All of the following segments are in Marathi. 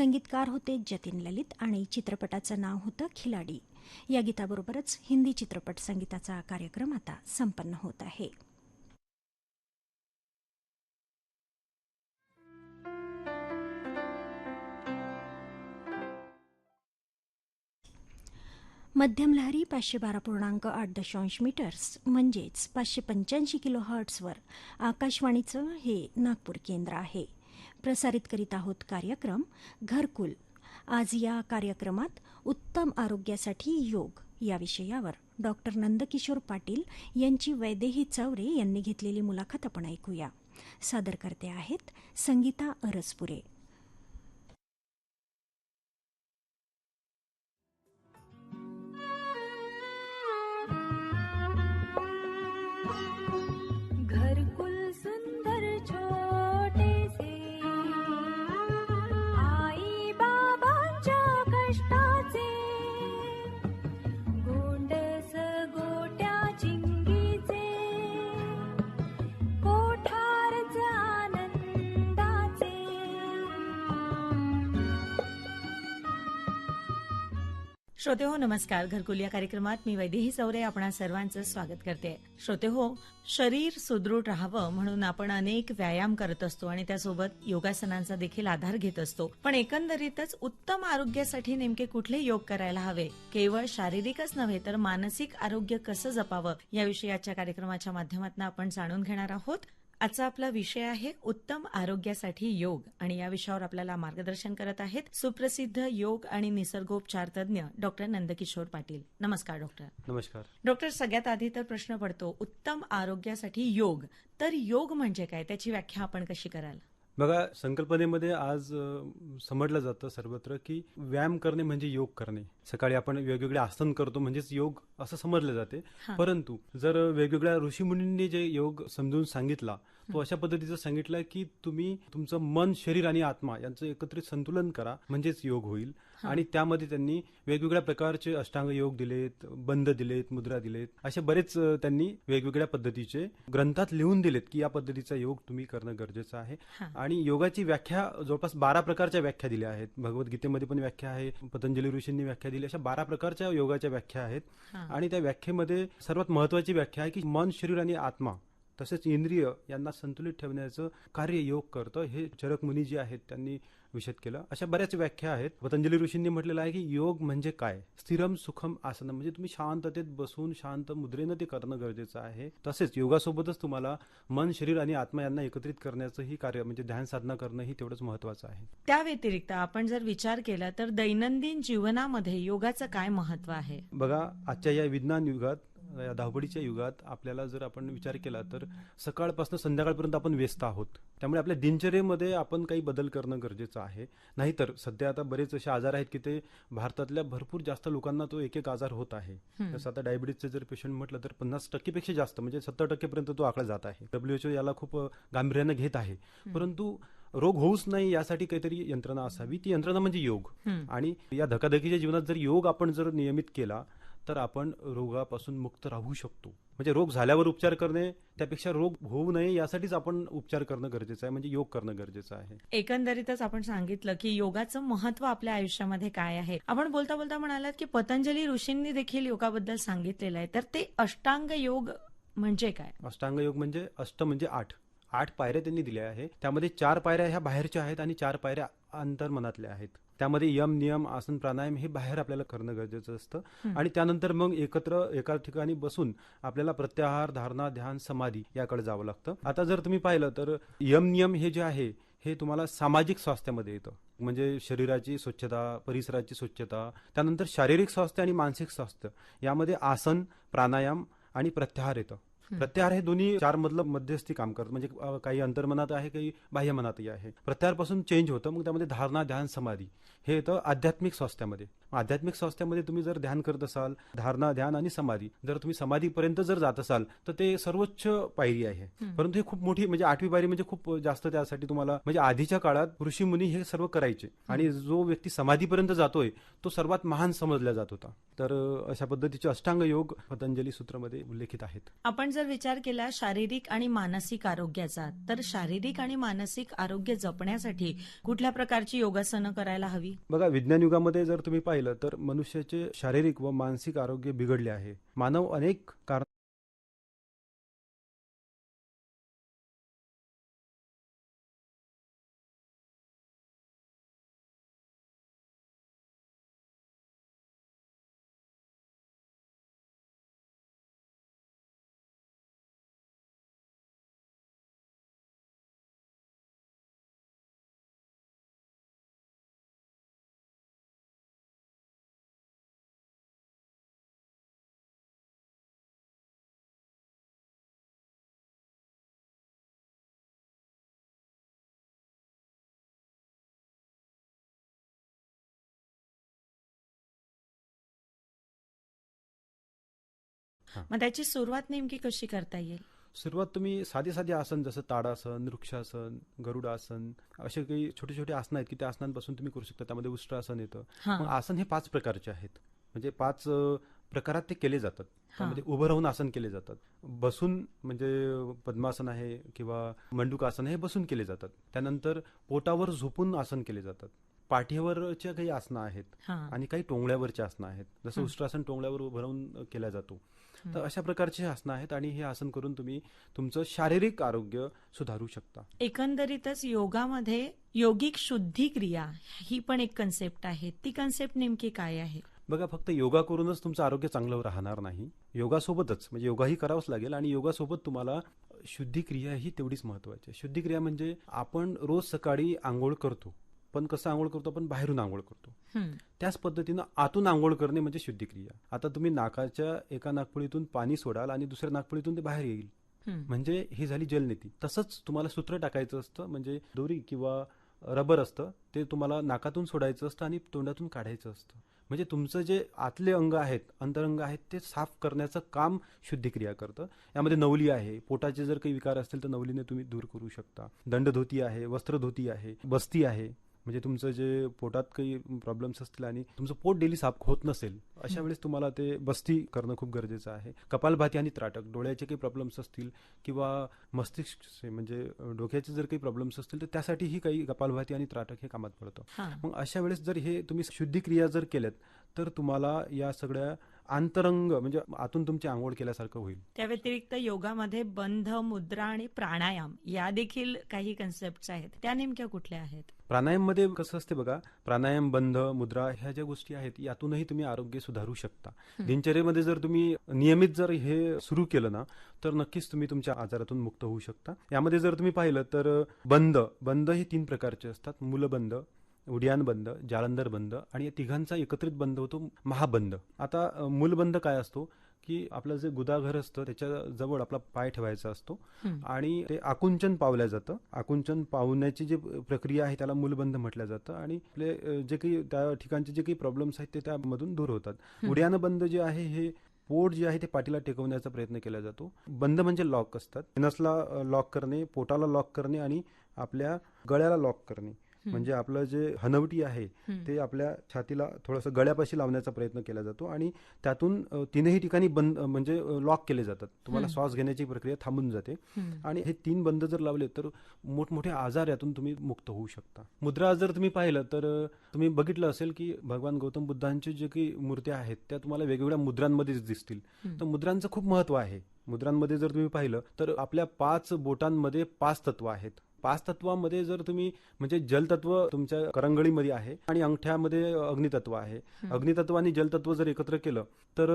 संगीतकार होते जतीन ललित आणि चित्रपटाचं नाव होतं खिलाडी. या गीताबरोबरच हिंदी चित्रपट संगीताचा कार्यक्रम आता संपन्न होत आहे. मध्यम लहरी पाचशे बारा पूर्णांक आठ दशांश मीटर्स म्हणजेच पाचशे पंच्याऐंशी किलो हर्ट्सवर आकाशवाणीचं हे नागपूर केंद्र आहे. प्रसारित करीत आहोत कार्यक्रम घरकुल. आज या कार्यक्रमात उत्तम आरोग्यासाठी योग या विषयावर डॉक्टर नंदकिशोर पाटील यांची वैदेही चौरे यांनी घेतलेली मुलाखत आपण ऐकूया. सादर करते आहेत संगीता अरसपुरे. श्रोते हो नमस्कार. घरकुल या कार्यक्रमात मी वैदेही चौरे आपणा सर्वांचं स्वागत करते. श्रोते हो शरीर सुदृढ राहावं म्हणून आपण अनेक व्यायाम करत असतो आणि त्यासोबत योगासनांचा देखील आधार घेत असतो. पण एकंदरीतच उत्तम आरोग्यासाठी नेमके कुठले योग करायला हवे? केवळ शारीरिकच नव्हे तर मानसिक आरोग्य कसं जपावं? याविषयी आजच्या कार्यक्रमाच्या माध्यमातून आपण जाणून घेणार आहोत. आजचा आपला विषय आहे उत्तम आरोग्यासाठी योग. आणि या विषयावर आपल्याला मार्गदर्शन करत आहेत सुप्रसिद्ध योग आणि निसर्गोपचार तज्ज्ञ डॉक्टर नंदकिशोर पाटील. नमस्कार डॉक्टर. नमस्कार. डॉक्टर सगळ्यात आधी तर प्रश्न पडतो उत्तम आरोग्यासाठी योग. तर योग म्हणजे काय? त्याची व्याख्या आपण कशी कराल? बघा संकल्पनेमध्ये आज समजलं जातं सर्वत्र की व्यायाम करणे म्हणजे योग करणे सकाळी आपण वेगवेगळे आसन करतो म्हणजेच योग असं समजलं जाते. परंतु जर वेगवेगळ्या ऋषीमुनींनी जे योग समजून सांगितला तो अशा पद्धतीचं सांगितलं की तुम्ही तुमचं मन शरीर आणि आत्मा यांचं एकत्रित संतुलन करा म्हणजेच योग होईल. आणि त्यामध्ये त्यांनी वेगवेगळ्या प्रकारचे अष्टांग योग दिलेत बंद दिलेत मुद्रा दिलेत असे बरेच त्यांनी वेगवेगळ्या पद्धतीचे ग्रंथात लिहून दिलेत की या पद्धतीचा योग तुम्ही करणं गरजेचं आहे. आणि योगाची व्याख्या जवळपास बारा प्रकारच्या व्याख्या दिल्या आहेत. भगवद्गीतेमध्ये पण व्याख्या आहे पतंजली ऋषींनी व्याख्या दिली अशा बारा प्रकारच्या योगाच्या व्याख्या आहेत. आणि त्या व्याख्येमध्ये सर्वात महत्वाची व्याख्या आहे की मन शरीर आणि आत्मा तसेच इंद्रिय यांना संतुलित ठेवण्याचं कार्य योग करतं हे चरक मुनी जे आहेत त्यांनी विशद केलं. अशा बऱ्याच व्याख्या आहेत. पतंजली ऋषींनी म्हटलेलं आहे की योग म्हणजे काय? स्थिरम सुखम आसन म्हणजे तुम्ही शांततेत बसून शांत मुद्रेनं ते करणं गरजेचं आहे. तसेच योगासोबतच तुम्हाला मन शरीर आणि आत्मा यांना एकत्रित करण्याचंही कार्य म्हणजे ध्यान साधना करणं ही तेवढंच महत्वाचं आहे. त्या व्यतिरिक्त आपण जर विचार केला तर दैनंदिन जीवनामध्ये योगाचं काय महत्त्व आहे? बघा आजच्या या विज्ञान युगात या धावपळीच्या युगात आपल्याला जर आपण विचार केला तर सकाळपासून संध्याकाळपर्यंत आपण व्यस्त आहोत. त्यामुळे आपल्या दिनचर्येमध्ये आपण काही बदल करणं गरजेचं आहे. नाहीतर सध्या आता बरेच असे आजार आहेत की ते भारतातल्या भरपूर जास्त लोकांना तो एक एक आजार होत आहे. जसं आता डायबिटीजचे जर पेशंट म्हटलं तर पन्नास टक्केपेक्षा जास्त म्हणजे सत्तर टक्केपर्यंत तो आकडा जात आहे. डब्ल्यूएचओ याला खूप गांभीर्यानं घेत आहे. परंतु रोग होऊच नाही यासाठी काहीतरी यंत्रणा असावी. ती यंत्रणा म्हणजे योग. आणि या धकाधकीच्या जीवनात जर योग आपण जर नियमित केला तर आपण रोगापासून मुक्त राहू शकतो. म्हणजे रोग झाल्यावर उपचार करणे त्यापेक्षा रोग होऊ नये यासाठीच आपण उपचार करणं गरजेचं आहे म्हणजे योग करणं गरजेचं आहे. एकंदरीतच आपण सांगितलं की योगाचं महत्त्व आपल्या आयुष्यामध्ये काय आहे. आपण बोलता बोलता म्हणालात की पतंजली ऋषींनी देखील योगाबद्दल सांगितलेलं आहे. तर ते अष्टांग योग म्हणजे काय? अष्टांग योग म्हणजे अष्ट म्हणजे आठ. आठ पायऱ्या त्यांनी दिल्या आहे. त्यामध्ये चार पायऱ्या ह्या बाहेरच्या आहेत आणि चार पायऱ्या अंतर्मनातल्या आहेत. त्यामध्ये यम नियम आसन प्राणायाम हे बाहेर आपल्याला करणं गरजेचं असतं. आणि त्यानंतर मग एकत्र एका ठिकाणी बसून आपल्याला प्रत्याहार धारणा ध्यान समाधी याकडे जावं लागतं. आता जर तुम्ही पाहिलं तर यम नियम हे जे आहे हे तुम्हाला सामाजिक स्वास्थ्यामध्ये येतं. म्हणजे शरीराची स्वच्छता परिसराची स्वच्छता त्यानंतर शारीरिक स्वास्थ्य आणि मानसिक स्वास्थ्य यामध्ये आसन प्राणायाम आणि प्रत्याहार येतं. प्रत्याहार हे दोन्ही चार मधलं मध्यस्थी काम करतं. म्हणजे काही अंतर्मनात आहे काही बाह्य मनातही आहे. प्रत्याहारपासून चेंज होतं मग त्यामध्ये धारणा ध्यान समाधी हे येतं आध्यात्मिक स्वास्थ्यामध्ये. आध्यात्मिक स्वास्थ्यामध्ये तुम्ही जर ध्यान करत असाल धारणा ध्यान आणि समाधी जर तुम्ही समाधीपर्यंत जर जात असाल तर ते सर्वोच्च पायरी आहे. परंतु ही खूप मोठी म्हणजे आठवी पायरी म्हणजे खूप जास्त त्यासाठी तुम्हाला म्हणजे आधीच्या काळात ऋषी मुनी हे सर्व करायचे. आणि जो व्यक्ती समाधीपर्यंत जातोय तो सर्वात महान समजला जात होता. तर अशा पद्धतीचे अष्टांग योग पतंजली सूत्रामध्ये उल्लेखित आहेत. आपण जर विचार केला शारीरिक आणि मानसिक आरोग्याचा तर शारीरिक आणि मानसिक आरोग्य जपण्यासाठी कुठल्या प्रकारची योगासनं करायला हवी? बघा विज्ञान युगामध्ये जर तुम्ही पाहिलं तर मनुष्याचे शारीरिक व मानसिक आरोग्य बिघडले आहे. मानव अनेक कारण मग त्याची सुरुवात नेमकी कशी करता येईल? सुरुवात तुम्ही साधी साधी आसन जसं ताडासन वृक्षासन गरुडासन असे काही छोटे छोटे आसन आहेत की त्या आसनांपासून तुम्ही करू शकता. त्यामध्ये उष्ट्रासन येतं. मग आसन हे पाच प्रकारचे आहेत. म्हणजे पाच प्रकारात ते केले जातात. त्यामध्ये उभं राहून आसन केले जातात. बसून म्हणजे पद्मासन आहे किंवा मंडूकासन हे बसून केले जातात. त्यानंतर पोटावर झोपून आसन केले जातात. पाठीवरच्या काही आसनं आहेत आणि काही टोंगळ्यावरची आसनं आहेत. जसं. उष्ट्रासन टोंगळ्यावर उभं राहून केला जातो. तर अशा प्रकारची आसनं आहेत आणि हे आसन करून तुम्ही तुमचं शारीरिक आरोग्य सुधारू शकता. एकंदरीतच योगामध्ये योगिक शुद्धी क्रिया ही पण एक कन्सेप्ट आहे. ती कन्सेप्ट नेमकी काय आहे? बघा फक्त योगा करूनच तुमचं आरोग्य चांगलं राहणार नाही. योगासोबतच म्हणजे योगाही करावंच लागेल आणि योगासोबत तुम्हाला शुद्धिक्रिया ही तेवढीच महत्वाची आहे. शुद्धिक्रिया म्हणजे आपण रोज सकाळी आंघोळ करतो. पण कसं आंघोळ करतो आपण बाहेरून आंघोळ करतो. त्याच पद्धतीनं आतून आंघोळ करणे म्हणजे शुद्धिक्रिया. आता तुम्ही नाकाच्या एका नागपुडीतून पाणी सोडाल आणि दुसऱ्या नागपुडीतून ते बाहेर येईल. म्हणजे ही झाली जलनीती. तसंच तुम्हाला सूत्र टाकायचं असतं म्हणजे दोरी किंवा रबर असतं ते तुम्हाला नाकातून सोडायचं असतं आणि तोंडातून काढायचं असतं. म्हणजे तुमचं जे आतले अंग आहेत अंतरंग आहेत ते साफ करण्याचं काम शुद्धिक्रिया करतं. यामध्ये नवली आहे. पोटाचे जर काही विकार असतील तर नवलीने तुम्ही दूर करू शकता. दंडधोती आहे वस्त्रधोती आहे बस्ती आहे. म्हणजे तुमचं जे पोटात काही प्रॉब्लेम्स असतील आणि तुमचं पोट डेली साफ होत नसेल अशा वेळेस तुम्हाला ते बस्ती करणं खूप गरजेचं आहे. कपालभाती आणि त्राटक डोळ्याचे काही प्रॉब्लेम्स असतील किंवा मस्तिष्क म्हणजे डोक्याचे जर काही प्रॉब्लेम्स असतील तर त्यासाठीही काही कपालभाती आणि त्राटक हे कामात पडतं. मग अशा वेळेस जर हे तुम्ही शुद्धिक्रिया जर केल्यात तर तुम्हाला या सगळ्या आंतरंग म्हणजे आतून तुमची आंघोळ केल्यासारखं होईल. त्या व्यतिरिक्त योगामध्ये बंध मुद्रा आणि प्राणायाम या देखील काही कन्सेप्ट आहेत. त्या नेमक्या कुठल्या आहेत? प्राणायाममध्ये कसं असते बघा प्राणायाम बंध मुद्रा ह्या ज्या गोष्टी आहेत यातूनही तुम्ही आरोग्य सुधारू शकता. दिनचर्येमध्ये जर तुम्ही नियमित जर हे सुरू केलं ना तर नक्कीच तुम्ही तुमच्या आजारातून मुक्त होऊ शकता. यामध्ये जर तुम्ही पाहिलं तर बंद बंद हे तीन प्रकारचे असतात. मूलबंद उड्यान बंद जालंधर बंद आणि या तिघांचा एकत्रित बंद होतो महाबंद आता मूलबंद काय असतो? की आपलं जे गुदाघर असतं त्याच्याजवळ आपला पाय ठेवायचा असतो. आणि ते आकुंचन पावलं जातं. आकुंचन पावण्याची जी प्रक्रिया आहे त्याला मूलबंध म्हटलं जातं. आणि आपले जे काही त्या ठिकाणचे जे काही प्रॉब्लेम्स आहेत ते त्यामधून दूर होतात. उड्यानं बंद जे आहे हे पोट जे आहे ते पाठीला टेकवण्याचा प्रयत्न केला जातो. बंद म्हणजे लॉक असतात. नसला लॉक करणे पोटाला लॉक करणे आणि आपल्या गळ्याला लॉक करणे. म्हणजे आपलं जे हनवटी आहे. ते आपल्या छातीला थोडंसं गळ्यापाशी लावण्याचा प्रयत्न केला जातो आणि त्यातून तीनही ठिकाणी बंद म्हणजे लॉक केले जातात. तुम्हाला. श्वास घेण्याची प्रक्रिया थांबून जाते. आणि हे तीन बंद जर लावले तर मोठमोठे आजार यातून तुम्ही मुक्त होऊ शकता. मुद्रा जर तुम्ही पाहिलं तर तुम्ही बघितलं असेल की भगवान गौतम बुद्धांचे जे काही मूर्त्या आहेत त्या तुम्हाला वेगवेगळ्या मुद्रांमध्येच दिसतील. तर मुद्रांचं खूप महत्त्व आहे. मुद्रांमध्ये जर तुम्ही पाहिलं तर आपल्या पाच बोटांमध्ये पाच तत्व आहेत. पाच तत्वामध्ये जर तुम्ही म्हणजे जलतत्व तुमच्या करंगळीमध्ये आहे आणि अंगठ्यामध्ये अग्नितत्व आहे. अग्नितत्व आणि जलतत्व जर एकत्र केलं तर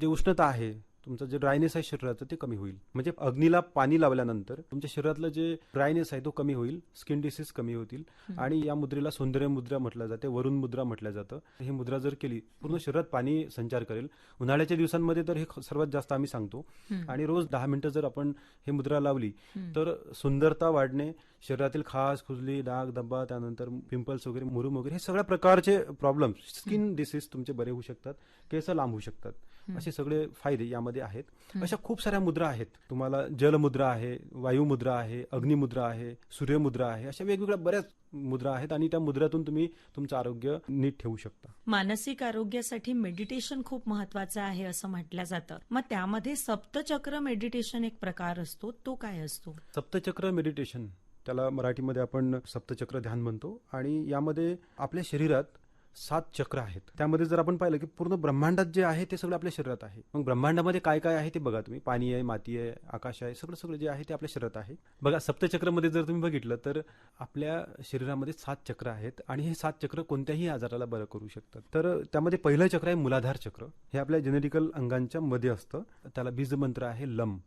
जे उष्णता आहे तुमचं जे ड्रायनेस आहे शरीराचं ते कमी होईल. म्हणजे अग्नीला पाणी लावल्यानंतर तुमच्या शरीरातलं जे ड्रायनेस आहे तो कमी होईल स्किन डिसीज कमी होतील. आणि या मुद्रेला सौंदर्य मुद्रा म्हटलं जाते वरुण मुद्रा म्हटलं जातं. ही मुद्रा जर केली पूर्ण शरीरात पाणी संचार करेल. उन्हाळ्याच्या दिवसांमध्ये तर हे सर्वात जास्त आम्ही सांगतो. आणि रोज दहा मिनिटं जर आपण हे मुद्रा लावली तर सुंदरता वाढणे शरीरातील खास खुजली डाग धब्बा त्यानंतर पिंपल्स वगैरे मुरुम वगैरे हे सगळ्या प्रकारचे प्रॉब्लेम स्किन डिसीज तुमचे बरे होऊ शकतात केस लांब होऊ शकतात. असे सगळे फायदे यामध्ये आहेत. अशा खूप साऱ्या मुद्रा आहेत. तुम्हाला जलमुद्रा आहे वायुमुद्रा आहे अग्निमुद्रा आहे सूर्यमुद्रा आहे अशा वेगवेगळ्या बऱ्याच मुद्रा आहेत आणि त्या मुद्रातून तुम्ही तुमचं आरोग्य नीट ठेवू शकता. मानसिक आरोग्यासाठी मेडिटेशन खूप महत्वाचं आहे असं म्हटलं जातं. मग त्यामध्ये सप्तचक्र मेडिटेशन एक प्रकार असतो तो काय असतो? सप्तचक्र मेडिटेशन त्याला मराठीमध्ये आपण सप्तचक्र ध्यान म्हणतो आणि यामध्ये आपल्या शरीरात सात चक्र आहेत. त्यामध्ये जर आपण पाहिलं की पूर्ण ब्रह्मांडात जे आहे ते सगळं आपल्या शरीरात आहे. मग ब्रह्मांडामध्ये काय काय आहे ते बघा तुम्ही. पाणी आहे माती आहे आकाश आहे सगळं सगळं जे आहे ते आपल्या शरीरात आहे. बघा सप्तचक्रमध्ये जर तुम्ही बघितलं तर आपल्या शरीरामध्ये सात चक्र आहेत आणि हे सात चक्र कोणत्याही आजाराला बरं करू शकतात. तर त्यामध्ये पहिलं चक्र आहे मुलाधार चक्र. हे आपल्या जेनेटिकल अंगांच्या मध्ये असतं. त्याला बीजमंत्र आहे लम.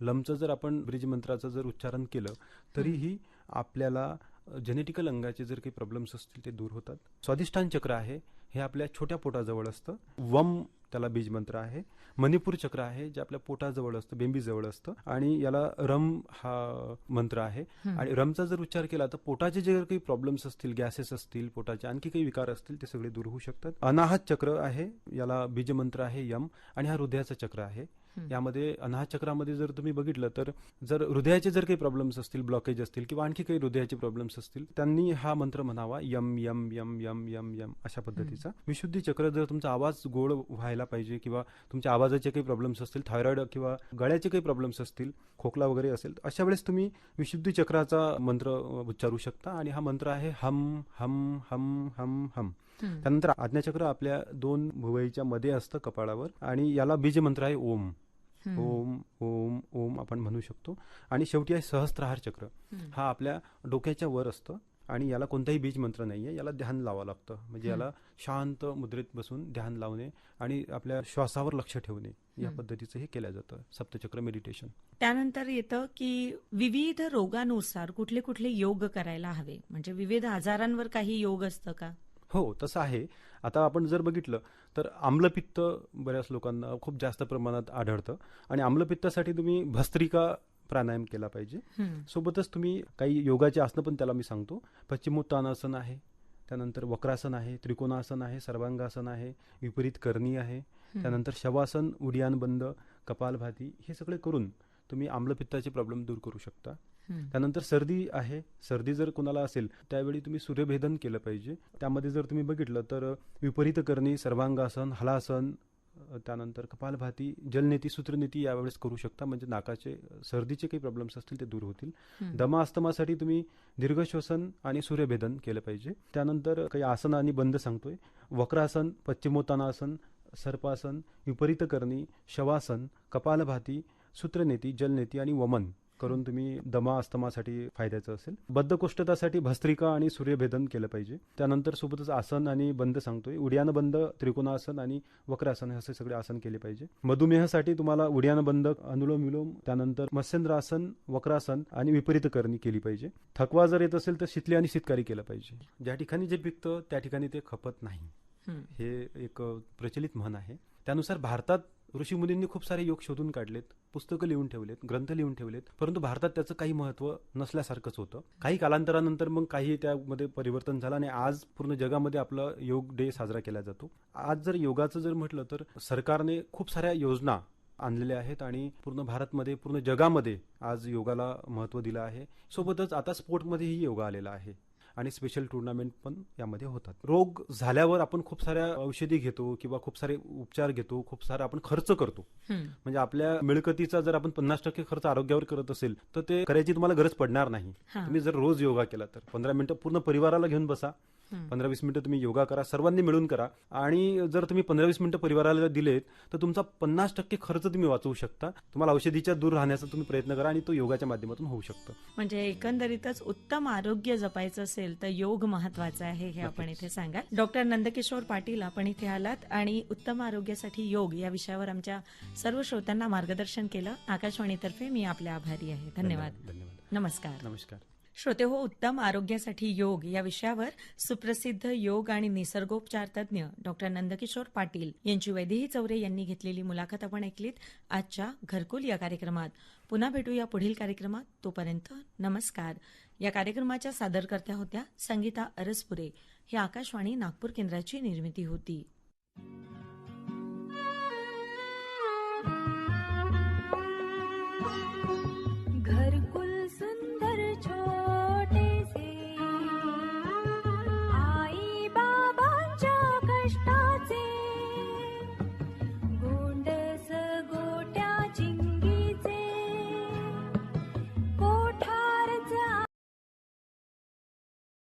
लमचं जर आपण ब्रिज मंत्राचं जर उच्चारण केलं तरीही आपल्याला जेनेटिकल अंगाचे जर काही प्रॉब्लेम्स असतील ते दूर होतात. स्वाधिष्ठान चक्र आहे हे आपल्या छोट्या पोटाजवळ असतं. वम त्याला बीज मंत्र आहे. मणिपूर चक्र आहे जे आपल्या पोटाजवळ असतं बेंबीजवळ असतं. आणि याला रम हा मंत्र आहे. आणि रमचा जर उच्चार केला तर पोटाचे जे काही प्रॉब्लेम्स असतील गॅसेस असतील पोटाचे आणखी काही विकार असतील ते सगळे दूर होऊ शकतात. अनाहत चक्र आहे याला बीज मंत्र आहे यम. आणि हा हृदयाचा चक्र आहे. यामध्ये अनाहत चक्रामध्ये जर तुम्ही बघितलं तर जर हृदयाचे जर काही प्रॉब्लेम्स असतील ब्लॉकेज असतील किंवा आणखी काही हृदयाचे प्रॉब्लेम्स असतील त्यांनी हा मंत्र म्हणावा यम यम यम यम यम यम अशा पद्धतीचा. विशुद्धी चक्र जर तुमचा आवाज गोड व्हायला पाहिजे किंवा तुमच्या आवाजाचे काही प्रॉब्लेम्स असतील थायरॉइड किंवा गळ्याचे काही प्रॉब्लेम्स असतील खोकला वगैरे असेल अशा वेळेस तुम्ही विशुद्धी चक्राचा मंत्र उच्चारू शकता. आणि हा मंत्र आहे हम हम हम हम हम. त्यानंतर आज्ञाचक्र आपल्या दोन भुवईच्या मध्ये असतं कपाळावर आणि याला बीज मंत्र आहे ओम. ओम ओम ओम आपण म्हणू शकतो. आणि शेवटी आहे सहस्त्रहार चक्र. हा आपल्या डोक्याच्या वर असतं आणि याला कोणताही बीज मंत्र नाहीये. याला ध्यान लावावं लागतं. म्हणजे याला शांत मुद्रेत बसून ध्यान लावणे आणि आपल्या श्वासावर लक्ष ठेवणे या पद्धतीचं हे केलं जातं. सप्तचक्र मेडिटेशन त्यानंतर येतं की विविध रोगानुसार कुठले कुठले योग करायला हवे. म्हणजे विविध आजारांवर काही योग असतं का? हो तसं आहे. आता आपण जर बघितलं तर आम्लपित्त बऱ्याच लोकांना खूप जास्त प्रमाणात आढळतं आणि आम्लपित्तासाठी तुम्ही भस्त्रिका प्राणायाम केला पाहिजे. सोबतच तुम्ही काही योगाचे आसनं पण त्याला मी सांगतो. पश्चिमोत्तानासन आहे त्यानंतर वक्रासन आहे त्रिकोणासन आहे सर्वांगासन आहे विपरीत करणी आहे. त्यानंतर शवासन उडियान बंद कपालभाती हे सगळे करून तुम्ही आम्लपित्ताचे प्रॉब्लेम दूर करू शकता. त्यानंतर सर्दी आहे. सर्दी जर कोणाला असेल त्यावेळी तुम्ही सूर्यभेदन केलं पाहिजे. त्यामध्ये जर तुम्ही बघितलं तर विपरीत करणी सर्वांगासन हलासन त्यानंतर कपालभाती जलनेती सूत्रनेती यावेळेस करू शकता. म्हणजे नाकाचे सर्दीचे काही प्रॉब्लेम्स असतील ते दूर होतील. दमा अस्तमासाठी तुम्ही दीर्घ श्वसन आणि सूर्यभेदन केलं पाहिजे. त्यानंतर काही आसन आणि बंद सांगतोय. वक्रासन पश्चिमोत्तानासन सर्पासन विपरीत करणी शवासन कपालभाती सूत्रनेती जलनेती आणि वमन करून तुम्ही दमा अस्तमासाठी फायद्याचं असेल. बद्धकोष्ठतासाठी भस्त्रिका आणि सूर्यभेदन केलं पाहिजे. त्यानंतर सोबतच आसन आणि बंद सांगतोय. उड्यान बंद त्रिकोणासन आणि वक्रासन असे सगळे आसन केले पाहिजे. मधुमेहासाठी तुम्हाला उड्यान बंद अनुलोम विलोम त्यानंतर मत्स्यंद्रासन वक्रासन आणि विपरीत करणी केली पाहिजे. थकवा जर येत असेल तर शितली आणि शीतकारी केलं पाहिजे. ज्या ठिकाणी जे पिकतं त्या ठिकाणी ते खपत नाही. हे एक प्रचलित म्हण आहे. त्यानुसार भारतात ऋषीमुनींनी खूप सारे योग शोधून काढलेत पुस्तकं लिहून ठेवलेत ग्रंथ लिहून ठेवलेत परंतु भारतात त्याचं काही महत्त्व नसल्यासारखंच होतं. काही कालांतरानंतर मग काही त्यामध्ये परिवर्तन झालं आणि आज पूर्ण जगामध्ये आपला योग डे साजरा केला जातो. आज जर योगाचं जर म्हटलं तर सरकारने खूप साऱ्या योजना आणलेल्या आहेत आणि पूर्ण भारतमध्ये पूर्ण जगामध्ये आज योगाला महत्त्व दिलं आहे. सोबतच आता स्पोर्टमध्येही योगा आलेला आहे. आणि स्पेशल टुर्नामेंट पण यामध्ये होतात रोग झाल्यावर आपण खूप साऱ्या औषधी घेतो किंवा खूप सारे उपचार घेतो खूप सारा आपण खर्च करतो. म्हणजे आपल्या मिळकतीचा जर आपण पन्नास टक्के खर्च आरोग्यावर करत असेल तर ते करायची तुम्हाला गरज पडणार नाही. तुम्ही जर रोज योगा केला तर पंधरा मिनिटं पूर्ण परिवाराला घेऊन बसा. पंधरा वीस मिनिटं तुम्ही योगा करा सर्वांनी मिळून करा. आणि जर तुम्ही पंधरा वीस मिनिटं परिवाराला दिलेत तर तुमचा पन्नास टक्के खर्च तुम्ही वाचवू शकता. तुम्हाला औषधीच्या दूर राहण्याचा तुम्ही प्रयत्न करा आणि तो योगाच्या माध्यमातून होऊ शकतो. म्हणजे एकंदरीतच उत्तम आरोग्य जपायचं असेल तर योग महत्त्वाचा आहे हे आपण इथे सांगाल. डॉक्टर नंदकिशोर पाटील आपण इथे आलात आणि उत्तम आरोग्यासाठी योग या विषयावर आमच्या सर्व श्रोत्यांना मार्गदर्शन केलं. आकाशवाणीतर्फे मी आपले आभारी आहे. धन्यवाद धन्यवाद. नमस्कार. नमस्कार. श्रोते हो उत्तम आरोग्यासाठी योग या विषयावर सुप्रसिद्ध योग आणि निसर्गोपचार तज्ज्ञ डॉक्टर नंदकिशोर पाटील यांची वैदेही चौरे यांनी घेतलेली मुलाखत आपण ऐकलीत आजच्या घरकुल या कार्यक्रमात. पुन्हा भेटूया पुढील कार्यक्रमात. तोपर्यंत नमस्कार. या कार्यक्रमाच्या सादरकर्त्या होत्या संगीता अरसपुरे. ही आकाशवाणी नागपूर केंद्राची निर्मिती होती.